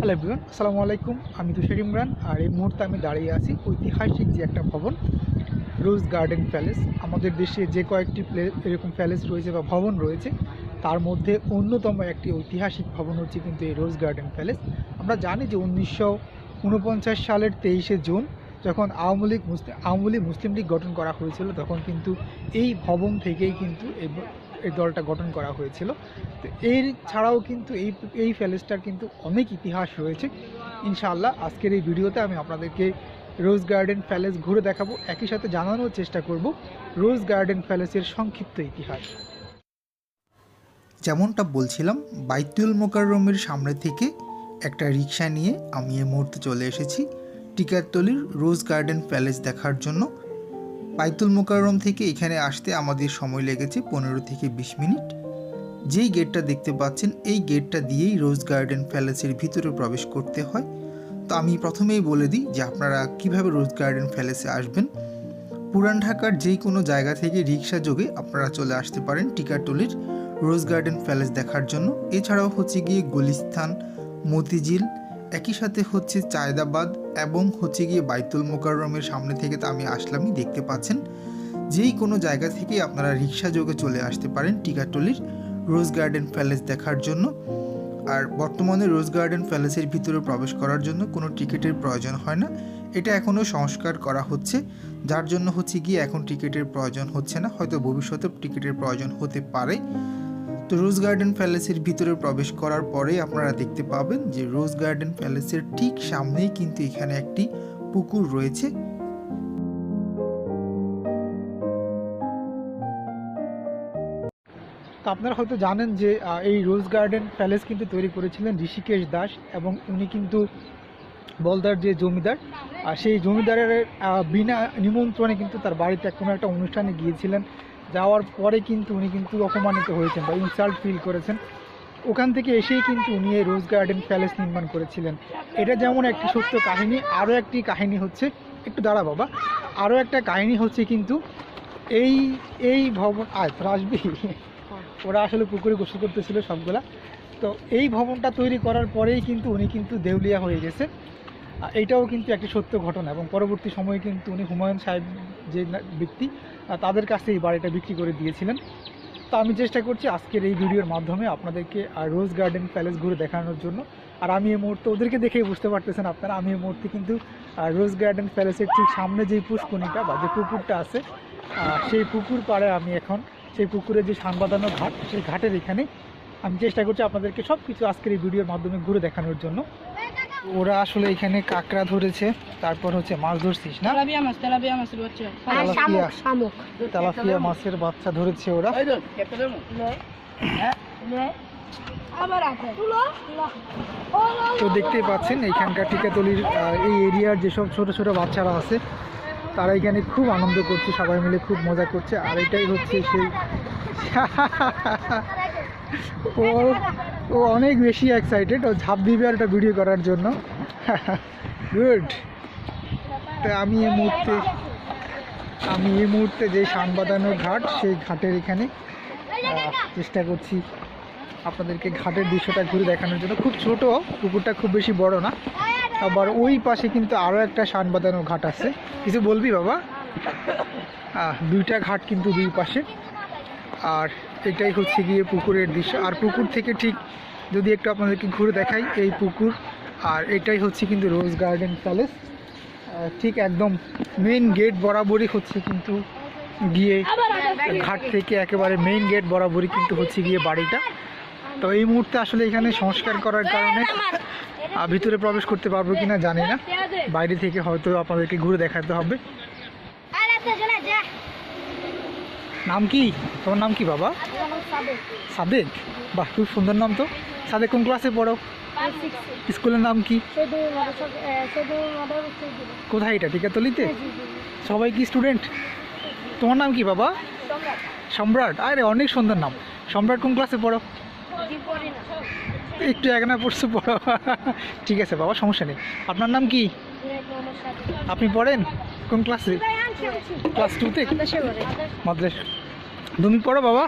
Hello everyone আসসালামু আলাইকুম আমি তুষার ইমরান আর এই মুহূর্তে আমি দাঁড়িয়ে আছি ঐতিহাসিক যে একটা ভবন রোজ গার্ডেন প্যালেস আমাদের দেশে যে কয়েকটি প্লে এরকম প্যালেস রয়েছে বা ভবন রয়েছে, তার মধ্যে অন্যতম একটি ঐতিহাসিক ভবন হচ্ছে কিন্তু এই রোজ গার্ডেন প্যালেস আমরা জানি যে উনিশশো উনপঞ্চাশ সালের তেইশে জুন যখন আওয়ামী লীগ মুসলিম আওয়ামী লীগ মুসলিম লীগ গঠন করা হয়েছিল, তখন কিন্তু এই ভবন থেকেই কিন্তু এই এই দলটা গঠন করা হয়েছিল। তো এর ছাড়াও কিন্তু এই এই প্যালেসটার কিন্তু অনেক ইতিহাস রয়েছে। ইনশাআল্লাহ আজকের এই ভিডিওতে আমি আপনাদেরকে রোজ গার্ডেন প্যালেস ঘুরে দেখাবো। একই সাথে জানানোর চেষ্টা করব রোজ গার্ডেন প্যালেসের সংক্ষিপ্ত ইতিহাস। যেমনটা বলছিলাম, বাইতুল মোকাররমের সামনে থেকে একটা রিক্সা নিয়ে আমি এই মুহূর্তে চলে এসেছি। টিকারতলির রোজ গার্ডেন প্যালেস দেখার জন্য। বাইতুল মোকাররম থেকে এখানে আসতে আমাদের সময় লেগেছে পনেরো থেকে বিশ মিনিট। যেই গেটটা দেখতে পাচ্ছেন, এই গেটটা দিয়েই রোজ গার্ডেন প্যালেসের ভিতরে প্রবেশ করতে হয়। তো আমি প্রথমেই বলে দিই যে আপনারা কীভাবে রোজ গার্ডেন প্যালেসে আসবেন। পুরান ঢাকার যেই কোনো জায়গা থেকে রিক্সা যোগে আপনারা চলে আসতে পারেন টিকাটলির রোজ গার্ডেন প্যালেস দেখার জন্য। এছাড়াও হচ্ছে গিয়ে গুলিস্তান মতিঝিল একই সাথে হচ্ছে চায়দাবাদ এবং হচ্ছে গিয়ে বাইতুল মোকাররমের সামনে থেকে তো আমি আসলামই, দেখতে পাচ্ছেন। যেই কোনো জায়গা থেকে আপনারা রিক্সা যোগে চলে আসতে পারেন টিকাটলির রোজ গার্ডেন প্যালেস দেখার জন্য। আর বর্তমানে রোজ গার্ডেন প্যালেসের ভিতরে প্রবেশ করার জন্য কোনো টিকিটের প্রয়োজন হয় না। এটা এখনও সংস্কার করা হচ্ছে, যার জন্য হচ্ছে গিয়ে এখন টিকিটের প্রয়োজন হচ্ছে না। হয়তো ভবিষ্যতে টিকিটের প্রয়োজন হতে পারে। তো রোজ গার্ডেন প্যালেসের ভিতরে প্রবেশ করার পরে আপনারা দেখতে পাবেন যে রোজ গার্ডেন প্যালেসের ঠিক সামনেই কিন্তু এখানে একটি পুকুর রয়েছে। আপনারা হয়তো জানেন যে এই রোজ গার্ডেন প্যালেস কিন্তু তৈরি করেছিলেন ঋষিকেশ দাস এবং উনি কিন্তু বলদার যে জমিদার সেই জমিদারের বিনা নিমন্ত্রণে কিন্তু তার বাড়িতে কোনো একটা অনুষ্ঠানে গিয়েছিলেন। যাওয়ার পরে কিন্তু উনি কিন্তু অপমানিত হয়েছেন বা ইনসাল্ট ফিল করেছেন। ওখান থেকে এসেই কিন্তু উনি এই রোজ গার্ডেন প্যালেস নির্মাণ করেছিলেন। এটা যেমন একটি সত্য কাহিনী, আরও একটি কাহিনী হচ্ছে, একটু দাঁড়া বাবা, আরও একটা কাহিনী হচ্ছে কিন্তু এই এই ভবন আয় তোরা আসবি ওরা আসলে পুকুরে গোসল করতেছিল সবগুলা। তো এই ভবনটা তৈরি করার পরেই কিন্তু উনি কিন্তু দেউলিয়া হয়ে গেছে। এইটাও কিন্তু একটি সত্য ঘটনা এবং পরবর্তী সময়ে কিন্তু উনি হুমায়ুন সাহেব যে ব্যক্তি তাদের কাছে এই বাড়িটা বিক্রি করে দিয়েছিলেন। তো আমি চেষ্টা করছি আজকের এই ভিডিওর মাধ্যমে আপনাদেরকে রোজ গার্ডেন প্যালেস ঘুরে দেখানোর জন্য। আর আমি এই মুহূর্তে ওদেরকে দেখেই বুঝতে পারতেছেন আপনারা, আমি এই মুহূর্তে কিন্তু রোজ গার্ডেন প্যালেসের ঠিক সামনে যেই পুষ্কনিটা বা যে পুকুরটা আছে সেই পুকুর পাড়ে আমি এখন, সেই পুকুরে যে সান বাঁধানো ঘাট, সেই ঘাটের এখানে আমি চেষ্টা করছি আপনাদেরকে সব কিছু আজকের এই ভিডিওর মাধ্যমে ঘুরে দেখানোর জন্য। ওরা আসলে এখানে কাঁকড়া ধরেছে তারপর হচ্ছে মাছ ধরছিস না? তেলাপিয়া মাছ তেলাপিয়া মাছের বাচ্চা। তেলাপিয়া। শামুক শামুক। তেলাপিয়া মাছের বাচ্চা ধরেছে ওরা। আবার আছে তো দেখতেই পাচ্ছেন এইখানকার টিকাতলির এই এরিয়ার যেসব ছোট ছোট বাচ্চারা আছে তারা এখানে খুব আনন্দ করছে সবাই মিলে খুব মজা করছে আর এটাই হচ্ছে সেই ও ও অনেক বেশি এক্সাইটেড ও ঝাঁপ দিবে আর একটা ভিডিও করার জন্য। গুড তো আমি এই মুহূর্তে, আমি এই মুহূর্তে যে শান ঘাট, সেই ঘাটের এখানে চেষ্টা করছি আপনাদেরকে ঘাটের দৃশ্যটা ঘুরে দেখানোর জন্য। খুব ছোট, পুকুরটা খুব বেশি বড় না। আবার ওই পাশে কিন্তু আরও একটা শান বাঁধানো ঘাট আছে। কিছু বলবি বাবা? দুইটা ঘাট কিন্তু দুই পাশে। আর এটাই হচ্ছে গিয়ে পুকুরের দৃশ্য। আর পুকুর থেকে ঠিক যদি একটু আপনাদেরকে ঘুরে দেখাই এই পুকুর, আর এটাই হচ্ছে কিন্তু রোজ গার্ডেন প্যালেস। ঠিক একদম মেইন গেট বরাবরই হচ্ছে কিন্তু গিয়ে ঘাট থেকে একেবারে মেইন গেট বরাবরই কিন্তু হচ্ছে গিয়ে বাড়িটা। তো এই মুহূর্তে আসলে এখানে সংস্কার করার কারণে ভিতরে প্রবেশ করতে পারব কিনা জানি না। বাইরে থেকে হয়তো আপনাদেরকে ঘুরে দেখাতে হবে। নাম কি? তোমার নাম কি বাবা? সাদেক। বাহ খুব সুন্দর নাম তো। সাদেক কোন ক্লাসে পড়ো? স্কুলের নাম কি? কোথায় এটা? টিকাতলিতে? সবাই কি স্টুডেন্ট তোমার নাম কি বাবা? সম্রাট। আরে অনেক সুন্দর নাম। সম্রাট কোন ক্লাসে পড়ো? একটু একনা পড়ছো, পড়ো। ঠিক আছে বাবা, সমস্যা নেই। আপনার নাম কি? আপনি পড়েন? কোন ক্লাসে? ক্লাস টুতে মাদ্রাসা। তুমি পড়ো বাবা?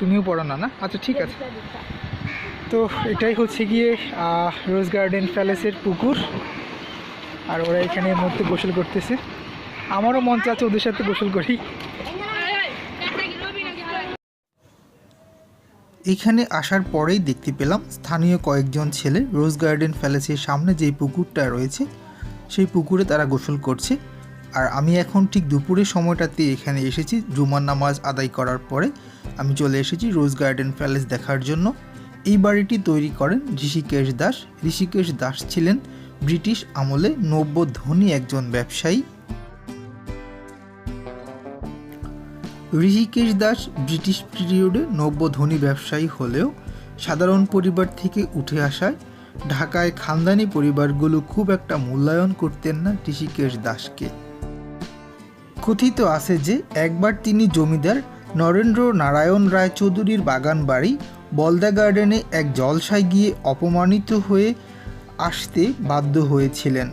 তুমিও পড়ো না না? আচ্ছা ঠিক আছে। তো এটাই হচ্ছে গিয়ে রোজ গার্ডেন প্যালেসের পুকুর। আর ওরা এখানে মধ্যে গোসল করতেছে। আমারও মন চাচ্ছে ওদের সাথে গোসল করি। এখানে আসার পরেই দেখতে পেলাম স্থানীয় কয়েকজন ছেলে রোজ গার্ডেন প্যালেসের সামনে যেই পুকুরটা রয়েছে, সেই পুকুরে তারা গোসল করছে। আর আমি এখন ঠিক দুপুরের সময়টাতে এখানে এসেছি, জুমার নামাজ আদায় করার পরে আমি চলে এসেছি রোজ গার্ডেন প্যালেস দেখার জন্য। এই বাড়িটি তৈরি করেন ঋষিকেশ দাস। ঋষিকেশ দাস ছিলেন ব্রিটিশ আমলে নব্য ধনী একজন ব্যবসায়ী। ঋষিকেশ দাস ব্রিটিশ পিরিয়ডে নব্য ধনী ব্যবসায়ী হলেও সাধারণ পরিবার থেকে উঠে আসায় ঢাকায় খানদানি পরিবারগুলো খুব একটা মূল্যায়ন করতেন না ঋষিকেশ দাসকে। কথিত আছে যে, একবার তিনি জমিদার নরেন্দ্র নারায়ণ রায় চৌধুরীর বাগান বাড়ি বলদা গার্ডেনে এক জলসায় গিয়ে অপমানিত হয়ে আসতে বাধ্য হয়েছিলেন।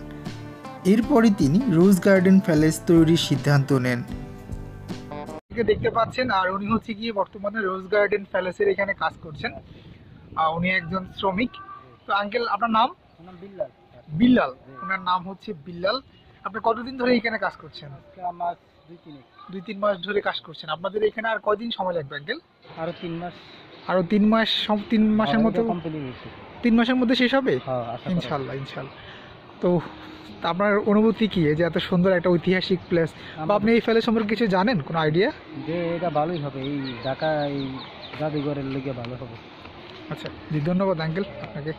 এরপরই তিনি রোজ গার্ডেন প্যালেস তৈরির সিদ্ধান্ত নেন। দেখতে পাচ্ছেন আর উনি হচ্ছে গিয়ে বর্তমানে রোজ গার্ডেন প্যালেসের এখানে কাজ করছেন। আর উনি একজন শ্রমিক। তো আঙ্কেল আপনার নাম? বিল্লাল। ওনার নাম হচ্ছে বিল্লাল। আপনি কতদিন ধরে এখানে কাজ করছেন? দুই তিন মাস ধরে কাজ করছেন। আপনাদের এখানে আর কয়দিন সময় লাগবে আঙ্কেল? আরও তিন মাস। আরও তিন মাস তিন মাসের মতো তিন মাসের মধ্যে শেষ হবে? হ্যাঁ। ইনশাল্লাহ ইনশাল্লাহ। তো আপনার অনুভূতি কি? যে এত সুন্দর একটা ঐতিহাসিক প্লেস বা আপনি এই ফেলে সম্পর্কে কিছু জানেন? কোনো আইডিয়া যে এটা ভালোই হবে। এই ঢাকা এই জাদুঘরের লেগে ভালো হবে। আচ্ছা জি ধন্যবাদ আঙ্কেল আপনাকে।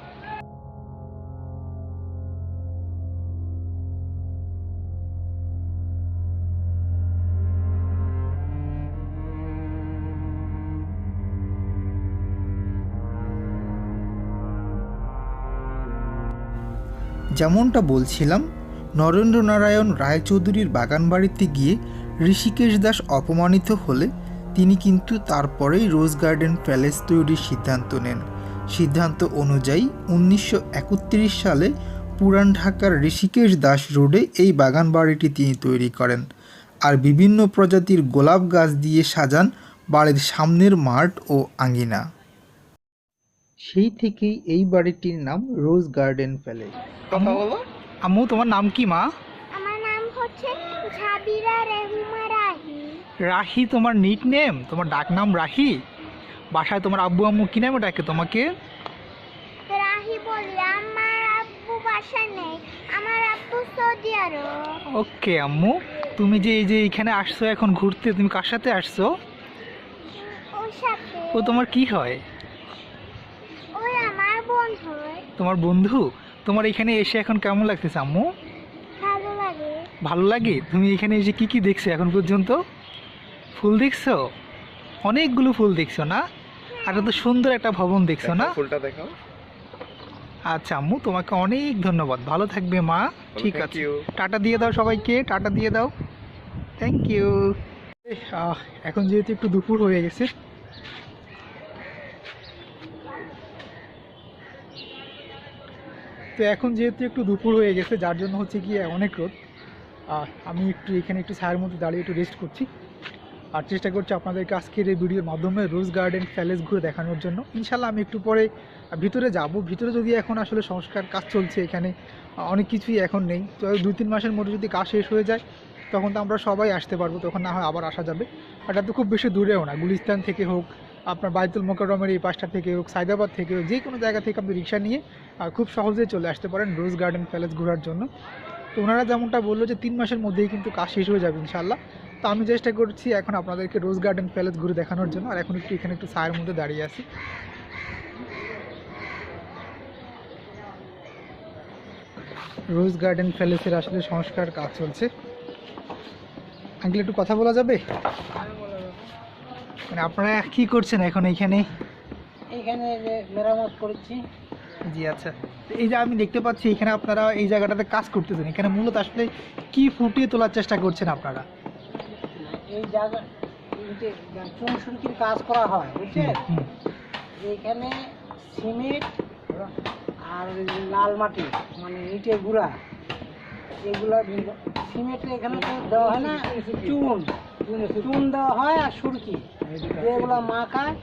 যেমনটা বলছিলাম, নরেন্দ্রনারায়ণ রায়চৌধুরীর বাগানবাড়িতে গিয়ে ঋষিকেশ দাস অপমানিত হলে তিনি কিন্তু তারপরেই রোজ গার্ডেন প্যালেস তৈরির সিদ্ধান্ত নেন। সিদ্ধান্ত অনুযায়ী উনিশশো একত্রিশ সালে পুরান ঢাকার ঋষিকেশ দাস রোডে এই বাগানবাড়িটি তিনি তৈরি করেন। আর বিভিন্ন প্রজাতির গোলাপ গাছ দিয়ে সাজান বাড়ির সামনের মাঠ ও আঙ্গিনা সেই থেকেই এই বাড়িটির নাম রোজ গার্ডেন প্যালেস। কথা বলো। আম্মু তোমার নাম কি মা? আমার নাম হচ্ছে ঝাবিরা রেহুমা রাহি। রাহি তোমার নিক নেম তোমার ডাক নাম রাহি? বাসায় তোমার আব্বু আম্মু কি নামে ডাকে তোমাকে? রাহি বলি আমার আব্বু বাসা নেই আমার আব্বু সৌদি আরব। ওকে আম্মু। তুমি যে এই যে এখানে আসছো এখন ঘুরতে তুমি কার সাথে আসছো? ওর সাথে। ও তোমার কি হয়? ওই আমার বন্ধু। তোমার বন্ধু? তোমার এখানে এসে এখন কেমন লাগতেছে আম্মু? ভালো লাগে। ভালো লাগে? তুমি এখানে এসে কি কি দেখছ এখন পর্যন্ত? ফুল দেখছ? অনেকগুলো ফুল দেখছ না? আর এত সুন্দর একটা ভবন দেখছ না? ফুলটা দেখাও আচ্ছা আম্মু তোমাকে অনেক ধন্যবাদ। ভালো থাকবে মা। ঠিক আছে। টাটা দিয়ে দাও সবাইকে টাটা দিয়ে দাও। থ্যাংক ইউ এখন যেহেতু একটু দুপুর হয়ে গেছে তো এখন যেহেতু একটু দুপুর হয়ে গেছে, যার জন্য হচ্ছে গিয়ে অনেক রোদ। আমি একটু এখানে একটু ছায়ের মধ্যে দাঁড়িয়ে একটু রেস্ট করছি। আর চেষ্টা করছি আপনাদেরকে আজকের এই ভিডিওর মাধ্যমে রোজ গার্ডেন প্যালেস ঘুরে দেখানোর জন্য। ইনশাল্লাহ আমি একটু পরে ভিতরে যাব। ভিতরে যদি এখন আসলে সংস্কার কাজ চলছে এখানে, অনেক কিছুই এখন নেই। তো দুই তিন মাসের মধ্যে যদি কাজ শেষ হয়ে যায়, তখন তো আমরা সবাই আসতে পারব, তখন না হয় আবার আসা যাবে। এটা তো খুব বেশি দূরেও না, গুলিস্তান থেকে হোক আপনার বাইতুল মোকাররমের এই পাশটা থেকে হোক সাইদাবাদ থেকে হোক, যে কোনো জায়গা থেকে আপনি রিক্সা নিয়ে খুব সহজেই চলে আসতে পারেন রোজ গার্ডেন প্যালেস ঘোরার জন্য। তো ওনারা যেমনটা বলল যে তিন মাসের মধ্যেই কিন্তু কাজ শেষ হয়ে যাবে ইনশাল্লাহ তো আমি চেষ্টা করছি এখন আপনাদেরকে রোজ গার্ডেন প্যালেস ঘুরে দেখানোর জন্য। আর এখন একটু এখানে একটু ছায়ের মধ্যে দাঁড়িয়ে আছি। রোজ গার্ডেন প্যালেসের আসলে সংস্কার কাজ চলছে। আঙ্কেল, একটু কথা বলা যাবে? মানে আপনারা কি করছেন এখন এইখানে? এইখানে যে মেরামত করেছি। জি আচ্ছা। তো এই যে আমি দেখতে পাচ্ছি এখানে আপনারা এই জায়গাটাতে কাজ করতেছেন। এখানে মূলত আসলে কি ফুটিয়ে তোলার চেষ্টা করছেন আপনারা? এই জায়গা ইটে চুনসুরকির কাজ করা হয় বুঝছেন? হুম, এইখানে সিমেন্ট আর লাল মাটি মানে ইটের গুঁড়া এগুলো সিমেন্টে এখানে দেওয়া হয় না চুন। চুন দেওয়া হয় আর সুরকি। যেগুলো মাখায়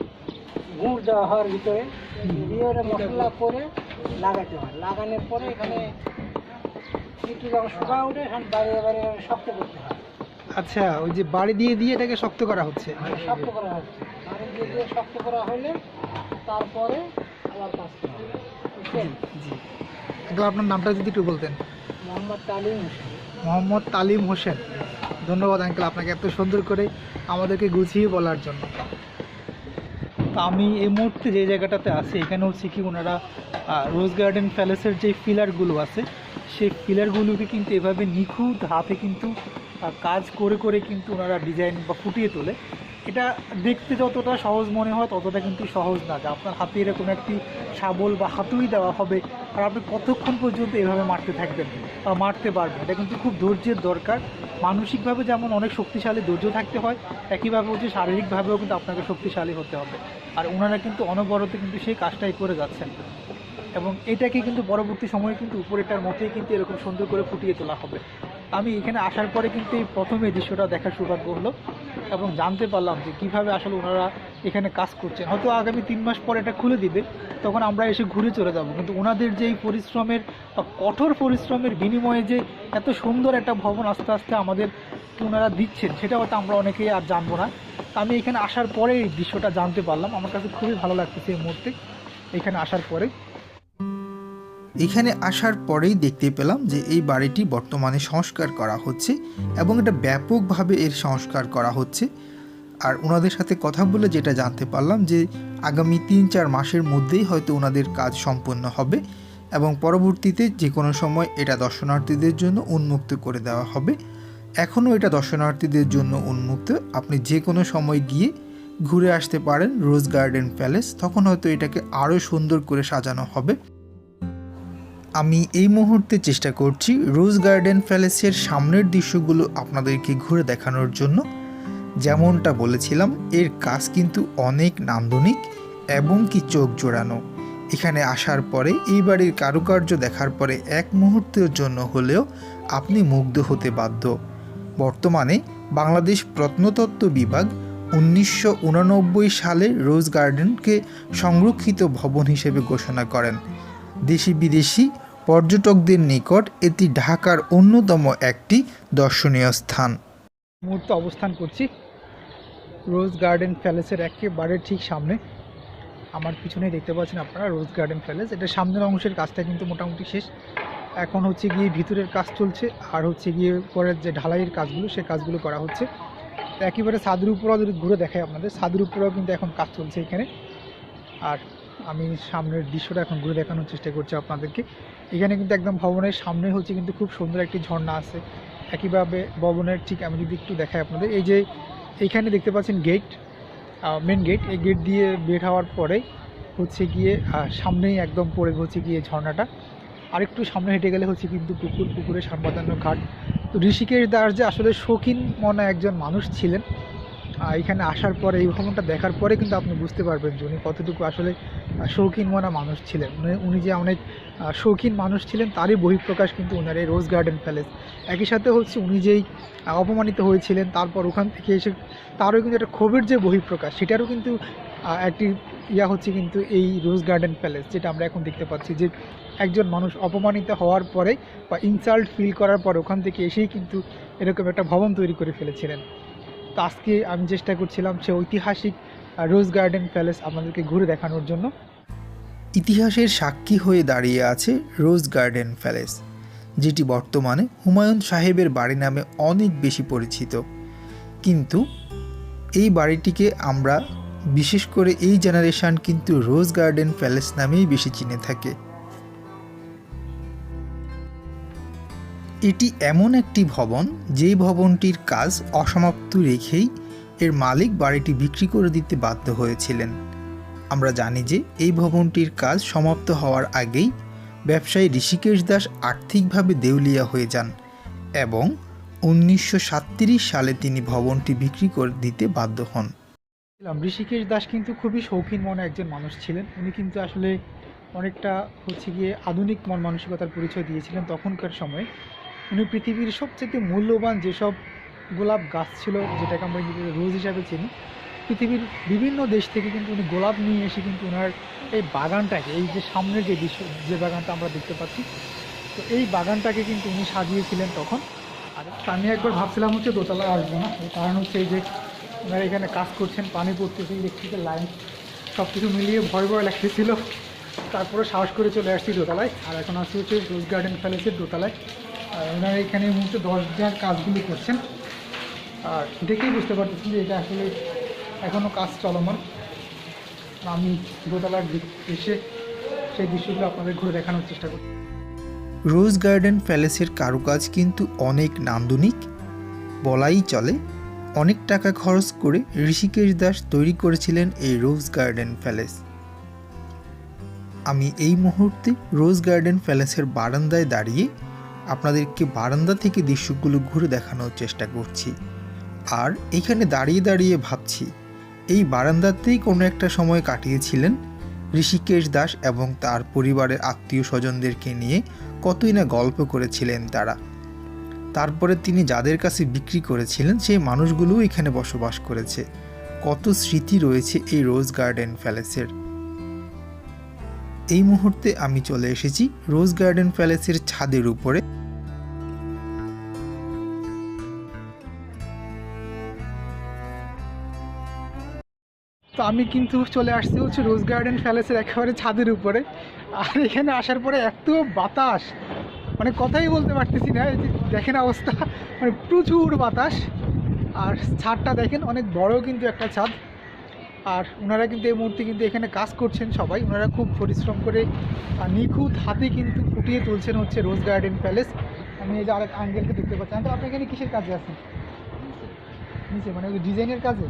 গুড় দেওয়া হয় ওর ভিতরে দিয়ে ওটা মশলা করে লাগাতে হয়। লাগানোর পরে এখানে একটু যখন শুকা উঠে এখন বাইরে বাইরে শক্ত করতে হয়। আচ্ছা ওই যে বাড়ি দিয়ে দিয়ে এটাকে শক্ত করা হচ্ছে। শক্ত করা হচ্ছে। বাইরে দিয়ে দিয়ে শক্ত করা হলে তারপরে আবার কাজ করা জি একদম আপনার নামটা যদি একটু বলতেন। মোহাম্মদ তালিম হোসেন। মোহাম্মদ তালিম হোসেন। ধন্যবাদ আঙ্কেল আপনাকে এত সুন্দর করে আমাদেরকে গুছিয়ে বলার জন্য। তো আমি এই মুহূর্তে যে জায়গাটাতে আছি এখানে হচ্ছে কি ওনারা রোজ গার্ডেন প্যালেসের যে ফিলারগুলো আছে সেই পিলারগুলোকে কিন্তু এভাবে নিখুঁত হাতে কিন্তু কাজ করে করে কিন্তু ওনারা ডিজাইন বা ফুটিয়ে তোলে। এটা দেখতে যতটা সহজ মনে হয়, ততটা কিন্তু সহজ না যে আপনার হাতে এরকম একটি শাবল বা হাতুড়ি দেওয়া হবে আর আপনি কতক্ষণ পর্যন্ত এভাবে মারতে থাকবেন বা মারতে পারবেন। এটা কিন্তু খুব ধৈর্যের দরকার। মানসিকভাবে যেমন অনেক শক্তিশালী, ধৈর্য থাকতে হয় একইভাবে হচ্ছে শারীরিকভাবেও কিন্তু আপনাকে শক্তিশালী হতে হবে। আর ওনারা কিন্তু অনবরত কিন্তু সেই কাজটাই করে যাচ্ছেন। এবং এটাকে কিন্তু পরবর্তী সময়ে কিন্তু উপরেটার মতোই কিন্তু এরকম সুন্দর করে ফুটিয়ে তোলা হবে। আমি এখানে আসার পরে কিন্তু এই প্রথমে দৃশ্যটা দেখার সৌভাগ্য হলো এবং জানতে পারলাম যে কীভাবে আসলে ওনারা এখানে কাজ করছেন। হয়তো আগামী তিন মাস পরে এটা খুলে দিবে, তখন আমরা এসে ঘুরে চলে যাব। কিন্তু ওনাদের যে এই পরিশ্রমের বা কঠোর পরিশ্রমের বিনিময়ে যে এত সুন্দর একটা ভবন আস্তে আস্তে আমাদের ওনারা দিচ্ছেন, সেটা হয়তো আমরা অনেকেই আর জানব না। আমি এখানে আসার পরে এই দৃশ্যটা জানতে পারলাম। আমার কাছে খুবই ভালো লাগতেছে এই মুহূর্তে। এখানে আসার পরে। এখানে আসার পরেই দেখতে পেলাম যে এই বাড়িটি বর্তমানে সংস্কার করা হচ্ছে এবং এটা ব্যাপকভাবে এর সংস্কার করা হচ্ছে। আর ওনাদের সাথে কথা বলে যেটা জানতে পারলাম যে আগামী তিন চার মাসের মধ্যেই হয়তো ওনাদের কাজ সম্পন্ন হবে এবং পরবর্তীতে যে কোনো সময় এটা দর্শনার্থীদের জন্য উন্মুক্ত করে দেওয়া হবে। এখনও এটা দর্শনার্থীদের জন্য উন্মুক্ত। আপনি যে কোনো সময় গিয়ে ঘুরে আসতে পারেন রোজ গার্ডেন প্যালেস, তখন হয়তো এটাকে আরও সুন্দর করে সাজানো হবে। আমি এই মুহূর্তে চেষ্টা করছি রোজ গার্ডেন প্যালেসের সামনের দৃশ্যগুলো আপনাদেরকে ঘুরে দেখানোর জন্য। যেমনটা বলেছিলাম, এর কাজ কিন্তু অনেক নান্দনিক এবং কি চোখ জোড়ানো। এখানে আসার পরে, এই বাড়ির কারুকার্য দেখার পরে এক মুহূর্তের জন্য হলেও আপনি মুগ্ধ হতে বাধ্য। বর্তমানে বাংলাদেশ প্রত্নতত্ত্ব বিভাগ উনিশশো সালে রোজ গার্ডেনকে সংরক্ষিত ভবন হিসেবে ঘোষণা করেন। দেশি বিদেশি পর্যটকদের নিকট এটি ঢাকার অন্যতম একটি দর্শনীয় স্থান। মুহূর্তে অবস্থান করছি। রোজ গার্ডেন প্যালেসের একেবারে ঠিক সামনে। আমার পিছনেই দেখতে পাচ্ছেন আপনারা, রোজ গার্ডেন প্যালেস। এটা সামনের অংশের কাজটা কিন্তু মোটামুটি শেষ। এখন হচ্ছে গিয়ে ভিতরের কাজ চলছে, আর হচ্ছে গিয়ে পরের যে ঢালাইয়ের কাজগুলো, সে কাজগুলো করা হচ্ছে। একেবারে ছাদের উপরেও যদি ঘুরে দেখায় আপনাদের ছাদের উপরেও কিন্তু এখন কাজ চলছে এখানে। আর আমি সামনের দৃশ্যটা এখন ঘুরে দেখানোর চেষ্টা করছি আপনাদেরকে। এখানে কিন্তু একদম ভবনের সামনে হচ্ছে কিন্তু খুব সুন্দর একটি ঝর্ণা আছে। একইভাবে ভবনের ঠিক আমি যদি একটু দেখাই আপনাদের, এই যে এইখানে দেখতে পাচ্ছেন গেট মেন গেট এই গেট দিয়ে বের হওয়ার পরে হচ্ছে গিয়ে সামনেই একদম পড়ে হচ্ছে গিয়ে ঝর্ণাটা। আরেকটু সামনে হেঁটে গেলে হচ্ছে কিন্তু পুকুর পুকুরে সানবাতান্ন ঘাট। তো ঋষিকেশ দাস যে আসলে শৌখিন মনে একজন মানুষ ছিলেন এখানে আসার পরে, এই ভ্রমণটা দেখার পরে কিন্তু আপনি বুঝতে পারবেন যে উনি কতটুকু আসলে শৌখিন মনা মানুষ ছিলেন। উনি- উনি যে অনেক শৌখিন মানুষ ছিলেন, তারই বহিঃপ্রকাশ কিন্তু ওনার এই রোজ গার্ডেন প্যালেস। একই সাথে হচ্ছে উনি যেই অপমানিত হয়েছিলেন, তারপর ওখান থেকে এসে তারও কিন্তু একটা ক্ষোভের যে বহিঃপ্রকাশ, সেটারও কিন্তু একটি ইয়া হচ্ছে কিন্তু এই রোজ গার্ডেন প্যালেস, যেটা আমরা এখন দেখতে পাচ্ছি যে একজন মানুষ অপমানিত হওয়ার পরে বা ইনসাল্ট ফিল করার পর ওখান থেকে এসেই কিন্তু এরকম একটা ভবন তৈরি করে ফেলেছিলেন। তো আজকে আমি চেষ্টা করছিলাম সে ঐতিহাসিক রোজ গার্ডেন প্যালেস আপনাদেরকে ঘুরে দেখানোর জন্য। ইতিহাসের সাক্ষী হয়ে দাঁড়িয়ে আছে রোজ গার্ডেন প্যালেস, যেটি বর্তমানে হুমায়ুন সাহেবের বাড়ি নামে অনেক বেশি পরিচিত। কিন্তু এই বাড়িটিকে আমরা, বিশেষ করে এই জেনারেশন কিন্তু রোজ গার্ডেন প্যালেস নামেই বেশি চিনে থাকে। এটি এমন একটি ভবন, যেই ভবনটির কাজ অসমাপ্ত রেখেই এর মালিক বাড়িটি বিক্রি করে দিতে বাধ্য হয়েছিলেন। আমরা জানি যে এই ভবনটির কাজ সমাপ্ত হওয়ার আগেই ব্যবসায়ী ঋষিকেশ দাস আর্থিকভাবে দেউলিয়া হয়ে যান এবং উনিশশো সালে তিনি ভবনটি বিক্রি করে দিতে বাধ্য হন। ঋষিকেশ দাস কিন্তু খুবই শৌখিন মনে একজন মানুষ ছিলেন। উনি কিন্তু আসলে অনেকটা হচ্ছে গিয়ে আধুনিক মন মানসিকতার পরিচয় দিয়েছিলেন তখনকার সময়ে। উনি পৃথিবীর সবচেয়ে মূল্যবান যেসব গোলাপ গাছ ছিল, যেটাকে আমরা ইংরেজিতে রোজ হিসাবে চিনি, পৃথিবীর বিভিন্ন দেশ থেকে কিন্তু উনি গোলাপ নিয়ে এসে কিন্তু ওনার এই বাগানটাকে, এই যে সামনের যে দৃশ্য, যে বাগানটা আমরা দেখতে পাচ্ছি, তো এই বাগানটাকে কিন্তু উনি সাজিয়েছিলেন তখন। আর আমি একবার ভাবছিলাম হচ্ছে দোতলা আসব না কারণ হচ্ছে এই যে ওনারা এখানে কাজ করছেন, পানি পড়তেছে, ইলেকট্রিকের লাইন সব কিছু মিলিয়ে ভয় ভয় লাগতেছিল। তারপরে সাহস করে চলে আসছি দোতলায়, আর এখন আসছি হচ্ছে রোজ গার্ডেন প্যালেসের দোতলায়। আর ওনারা এখানে এই মুহূর্তে দশ হাজার কাজগুলি করছেন। আর দেখেই বুঝতে পারতেছি যে এটা আসলে এখনও কাজ চলমান। আমি দোতলার এসে সেই দৃশ্যগুলো আপনাদের ঘুরে দেখানোর চেষ্টা করি রোজ গার্ডেন প্যালেসের কারুকাজ কিন্তু অনেক নান্দনিক। বলাই চলে, অনেক টাকা খরচ করে ঋষিকেশ দাস তৈরি করেছিলেন এই রোজ গার্ডেন প্যালেস। আমি এই মুহূর্তে রোজ গার্ডেন প্যালেসের বারান্দায় দাঁড়িয়ে আপনাদেরকে বারান্দা থেকে দৃশ্যগুলো ঘুরে দেখানোর চেষ্টা করছি। আর এখানে দাঁড়িয়ে দাঁড়িয়ে ভাবছি, এই বারান্দাতেই কোনো একটা সময় কাটিয়েছিলেন? ঋষিকেশ দাস এবং তার পরিবারের আত্মীয় স্বজনদেরকে নিয়ে কতই না গল্প করেছিলেন তারা। তারপরে তিনি যাদের কাছে বিক্রি করেছিলেন, সেই মানুষগুলোও এখানে বসবাস করেছে। কত স্মৃতি রয়েছে এই রোজ গার্ডেন প্যালেসের। এই মুহূর্তে আমি চলে এসেছি রোজ গার্ডেন প্যালেসের ছাদের উপরে। আমি কিন্তু চলে আসছি হচ্ছে রোজ গার্ডেন প্যালেসের একেবারে ছাদের উপরে। আর এখানে আসার পরে এত বাতাস। মানে কথাই বলতে পারতেছি না, এই যে দেখেন অবস্থা। মানে প্রচুর বাতাস। আর ছাদটা দেখেন, অনেক বড় কিন্তু একটা ছাদ। আর ওনারা কিন্তু এই মুহূর্তে কিন্তু এখানে কাজ করছেন সবাই। ওনারা খুব পরিশ্রম করে নিখুঁত হাতে কিন্তু ফুটিয়ে তুলছেন হচ্ছে রোজ গার্ডেন প্যালেস আমি এই যে আরেক আঙ্গেলকে দেখতে পাচ্ছি। তো আপনি এখানে কিসের কাজে আছেন? নিচে মানে ওই ডিজাইনের কাজে?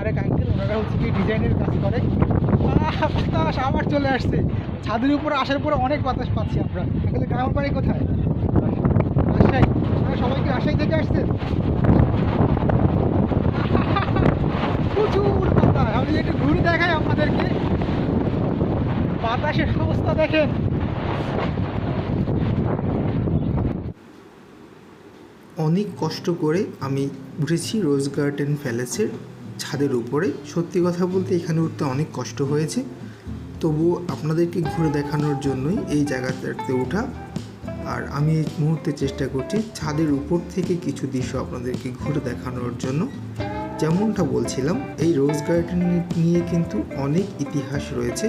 আরেক আঙ্কেল ওনারা হচ্ছে কি ডিজাইনের কাজ করে। বাতাস আবার চলে আসছে। ছাদের উপরে আসার পরে অনেক বাতাস পাচ্ছি আমরা। আঙ্কেল গ্রামের বাড়ি কোথায়? রাজশাহী। আপনারা সবাই কি রাজশাহী থেকে আসছেন? প্রচুর বাতাস। আমি একটু ঘুরে দেখাই আপনাদেরকে। বাতাসের অবস্থা দেখেন। অনেক কষ্ট করে আমি উঠেছি রোজ গার্ডেন প্যালেসের। ছাদের উপরে। সত্যি কথা বলতে এখানে উঠতে অনেক কষ্ট হয়েছে। তবুও আপনাদেরকে ঘুরে দেখানোর জন্যই এই জায়গাটাতে ওঠা। আর আমি এই মুহূর্তে চেষ্টা করছি ছাদের উপর থেকে কিছু দৃশ্য আপনাদেরকে ঘুরে দেখানোর জন্য। যেমনটা বলছিলাম, এই রোজ গার্ডেন নিয়ে কিন্তু অনেক ইতিহাস রয়েছে।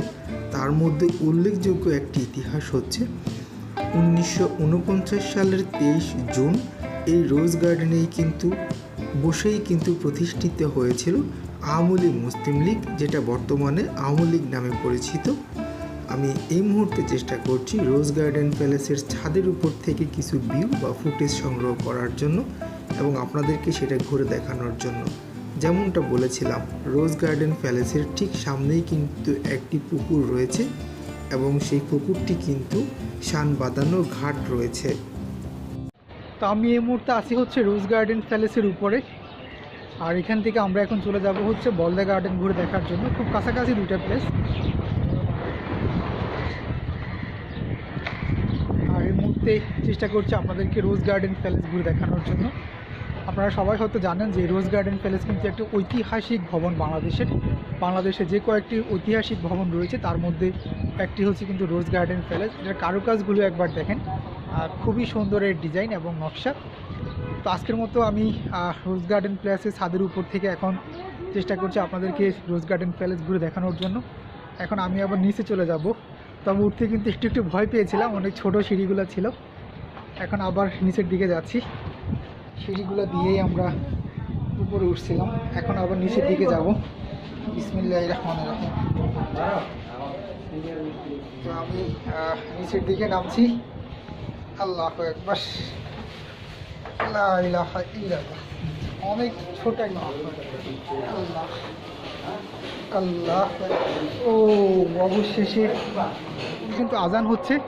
তার মধ্যে উল্লেখযোগ্য একটি ইতিহাস হচ্ছে, উনিশশো উনপঞ্চাশ সালের তেইশ জুন এই রোজ গার্ডেনেই কিন্তু বসেই কিন্তু প্রতিষ্ঠিত হয়েছিল আওয়ামী লীগ মুসলিম লীগ, যেটা বর্তমানে আওয়ামী লীগ নামে পরিচিত। আমি এই মুহূর্তে চেষ্টা করছি রোজ গার্ডেন প্যালেসের ছাদের উপর থেকে কিছু ভিউ বা ফুটেজ সংগ্রহ করার জন্য এবং আপনাদেরকে সেটা ঘুরে দেখানোর জন্য। যেমনটা বলেছিলাম, রোজ গার্ডেন প্যালেসের ঠিক সামনেই কিন্তু একটি পুকুর রয়েছে এবং সেই পুকুরটি কিন্তু শান বাঁধানো ঘাট রয়েছে। তো আমি এই মুহূর্তে আছি হচ্ছে রোজ গার্ডেন প্যালেসের উপরে। আর এখান থেকে আমরা এখন চলে যাব হচ্ছে বলদা গার্ডেন ঘুরে দেখার জন্য। খুব কাছাকাছি দুইটা প্লেস আর এই মুহূর্তে চেষ্টা করছি আপনাদেরকে রোজ গার্ডেন প্যালেস ঘুরে দেখানোর জন্য। আপনারা সবাই হয়তো জানেন যে রোজ গার্ডেন প্যালেস কিন্তু একটা ঐতিহাসিক ভবন বাংলাদেশের। বাংলাদেশে যে কয়েকটি ঐতিহাসিক ভবন রয়েছে, তার মধ্যে একটি হচ্ছে কিন্তু রোজ গার্ডেন প্যালেস। এটার কারুকাজগুলো একবার দেখেন। খুবই সুন্দর এর ডিজাইন এবং নকশা। তো আজকের মতো আমি রোজ গার্ডেন প্যালেসের ছাদের উপর থেকে এখন চেষ্টা করছি আপনাদেরকে রোজ গার্ডেন প্যালেস ঘুরে দেখানোর জন্য। এখন আমি আবার নিচে চলে যাব। তবে উঠতে কিন্তু একটু একটু ভয় পেয়েছিলাম, অনেক ছোট সিঁড়িগুলো ছিল। এখন আবার নিচের দিকে যাচ্ছি। সিঁড়িগুলো দিয়েই আমরা উপরে উঠছিলাম। এখন আবার নিচের দিকে যাব। বিসমিল্লাহ রহমান রাহিম। তো আমি নিচের দিকে নামছি। আল্লাহ একবার। অনেক ছোট আল্লাহ। আল্লাহ। ও, অবশেষে। কিন্তু আজান হচ্ছে।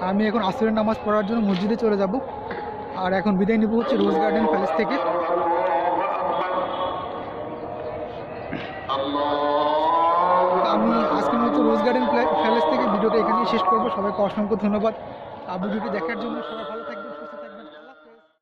আমি এখন আসরের নামাজ পড়ার জন্য মসজিদে চলে যাব। আর এখন বিদায় নিব হচ্ছে রোজ গার্ডেন প্যালেস থেকে। আমি আজকের মতো রোজ গার্ডেন প্যালেস থেকে ভিডিওটা এখানেই শেষ করব। সবাইকে অসংখ্য ধন্যবাদ। ভিডিওটি দেখার জন্য সবাই ভালো থাকবেন।